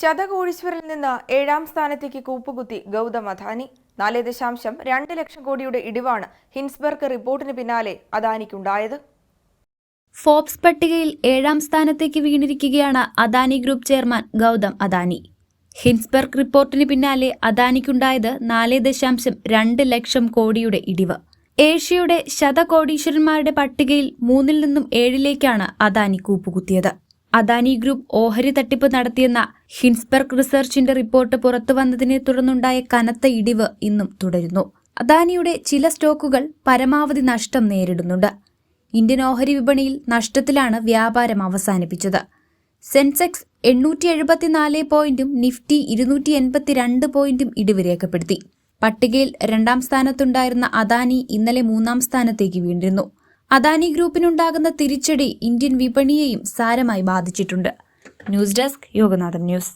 ശതകോടീശ്വരിൽ നിന്ന് ഏഴാം സ്ഥാനത്തേക്ക് കൂപ്പുകുത്തി ഗൗതം അദാനി. നാല് ദശാംശം രണ്ട് ലക്ഷം കോടിയുടെ ഇടിവാണ് ഹിൻസ്ബർഗ് റിപ്പോർട്ടിന് പിന്നാലെ അദാനിക്കുണ്ടായത്. ഫോബ്സ് പട്ടികയിൽ ഏഴാം സ്ഥാനത്തേക്ക് വീണിരിക്കുകയാണ് Adani group chairman Gautam Adani. Hindenburg റിപ്പോർട്ടിന് പിന്നാലെ അദാനിക്കുണ്ടായത് നാല് ദശാംശം രണ്ട് ലക്ഷം കോടിയുടെ ഇടിവ്. ഏഷ്യയുടെ ശതകോടീശ്വരന്മാരുടെ പട്ടികയിൽ മൂന്നിൽ നിന്നും ഏഴിലേക്കാണ് അദാനി കൂപ്പുകുത്തിയത്. അദാനി ഗ്രൂപ്പ് ഓഹരി തട്ടിപ്പ് നടത്തിയെന്ന ഹിൻസ്ബർഗ് റിസർച്ചിന്റെ റിപ്പോർട്ട് പുറത്തു വന്നതിനെ തുടർന്നുണ്ടായ കനത്ത ഇടിവ് ഇന്നും തുടരുന്നു. അദാനിയുടെ ചില സ്റ്റോക്കുകൾ പരമാവധി നഷ്ടം നേരിടുന്നുണ്ട്. ഇന്ത്യൻ ഓഹരി വിപണിയിൽ നഷ്ടത്തിലാണ് വ്യാപാരം അവസാനിപ്പിച്ചത്. സെൻസെക്സ് എണ്ണൂറ്റി എഴുപത്തിനാല് പോയിന്റും നിഫ്റ്റി ഇരുന്നൂറ്റി എൺപത്തിരണ്ട് പോയിന്റും ഇടിവ് രേഖപ്പെടുത്തി. പട്ടികയിൽ രണ്ടാം സ്ഥാനത്തുണ്ടായിരുന്ന അദാനി ഇന്നലെ മൂന്നാം സ്ഥാനത്തേക്ക് വീണ്ടിരുന്നു അദാനി ഗ്രൂപ്പിനുണ്ടാകുന്ന തിരിച്ചടി ഇന്ത്യൻ വിപണിയെയും സാരമായി ബാധിച്ചിട്ടുണ്ട്. News desk Yoganathan news.